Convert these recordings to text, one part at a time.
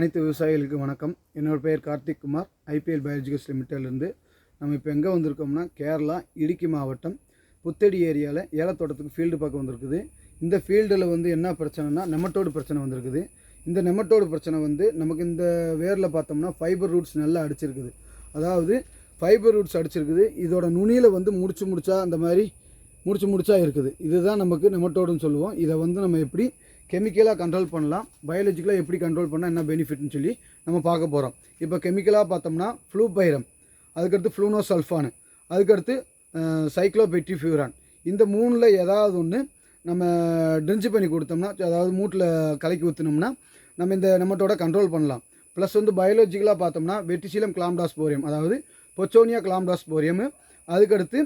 அனைத்து விவசாயிகளுக்கு வணக்கம். என்னோட பெயர் கார்த்திக் குமார். ஐபிஎல் பயாலஜிக்கல்ஸ் லிமிட்டட்லேருந்து நம்ம இப்போ எங்கே வந்திருக்கோம்னா கேரளா இடுக்கி மாவட்டம் புத்தடி ஏரியாவில் ஏலத்தோட்டத்துக்கு ஃபீல்டு பார்க்க வந்திருக்குது. இந்த ஃபீல்டில் வந்து என்ன பிரச்சனைனா நெமட்டோடு பிரச்சனை வந்திருக்குது. இந்த நெமட்டோடு பிரச்சனை வந்து நமக்கு இந்த வேரில் பார்த்தோம்னா ஃபைபர் ரூட்ஸ் நல்லா அடிச்சிருக்குது. அதாவது ஃபைபர் ரூட்ஸ் அடிச்சிருக்குது. இதோட நுனியில் வந்து முடிச்சு முடிச்சா அந்த மாதிரி முடிச்சு முடிச்சா இருக்குது. இதுதான் நமக்கு நெமட்டோடுன்னு சொல்லுவோம். இதை வந்து நம்ம எப்படி கெமிக்கலாக கண்ட்ரோல் பண்ணலாம். பயாலஜிக்கலாக எப்படி கண்ட்ரோல் பண்ணால் என்ன பெனிஃபிட்னு சொல்லி நம்ம பார்க்க போகிறோம் இப்போ கெமிக்கலாக பார்த்தோம்னா ஃப்ளூபைரம் அதுக்கடுத்து ஃப்ளூனோசல்ஃபானு அதுக்கடுத்து சைக்ளோபெட்ரிஃபியூரான் இந்த மூணில் ஏதாவது ஒன்று நம்ம ட்ரிஞ்சு பண்ணி கொடுத்தோம்னா அதாவது மூட்டில் கலக்கி ஊற்றினோம்னா நம்ம இந்த நெமட்டோட கண்ட்ரோல் பண்ணலாம். ப்ளஸ் வந்து பயாலஜிக்கலாக பார்த்தோம்னா வெட்டிசீலம் கிளாம்டாஸ் போரியம் அதாவது பொச்சோனியா கிளாம்டாஸ் போரியம் அதுக்கடுத்து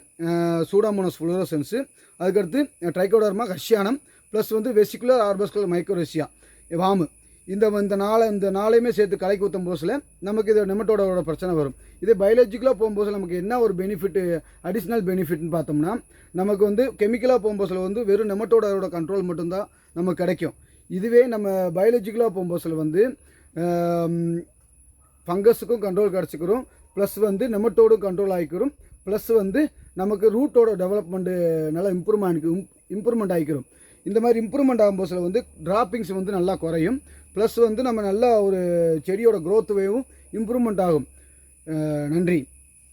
சூடாமோனஸ் ஃப்ளோரசன்ஸு அதுக்கடுத்து ட்ரைகோடர்மா ஹஷியானம் ப்ளஸ் வந்து வெசிகுலர் ஆர்பஸ்குலர் மைக்ரோரெசியா வாமு. இந்த இந்த நாளை இந்த நாளையுமே சேர்த்து கலைக்கு ஊற்றும் போசில் நமக்கு இது நெமட்டோடோட பிரச்சனை வரும். இதே பயாலஜிக்கலாக போகும்போது நமக்கு என்ன ஒரு பெனிஃபிட்டு அடிஷ்னல் பெனிஃபிட்னு பார்த்தோம்னா நமக்கு வந்து கெமிக்கலாக போகும்போதில் வந்து வெறும் நெமட்டோடோட கண்ட்ரோல் மட்டும்தான் நமக்கு கிடைக்கும். இதுவே நம்ம பயாலஜிக்கலாக போகும்போதில் வந்து ஃபங்கஸுக்கும் கண்ட்ரோல் கிடச்சிக்கிறோம். ப்ளஸ் வந்து நெமட்டோடும் கண்ட்ரோல் ஆகிக்கிறோம் ப்ளஸ் வந்து நமக்கு ரூட்டோட டெவலப்மெண்ட்டு நல்லா இம்ப்ரூவ் ஆகிக்கும் இம்ப்ரூவ்மெண்ட் ஆகிக்கிறோம் இந்த மாதிரி இம்ப்ரூவ்மெண்ட் ஆகும்போது வந்து டிராப்பிங்ஸ் வந்து நல்லா குறையும். ப்ளஸ் வந்து நம்ம நல்லா ஒரு செடியோட க்ரோத் வேவும் இம்ப்ரூவ்மெண்ட் ஆகும். நன்றி.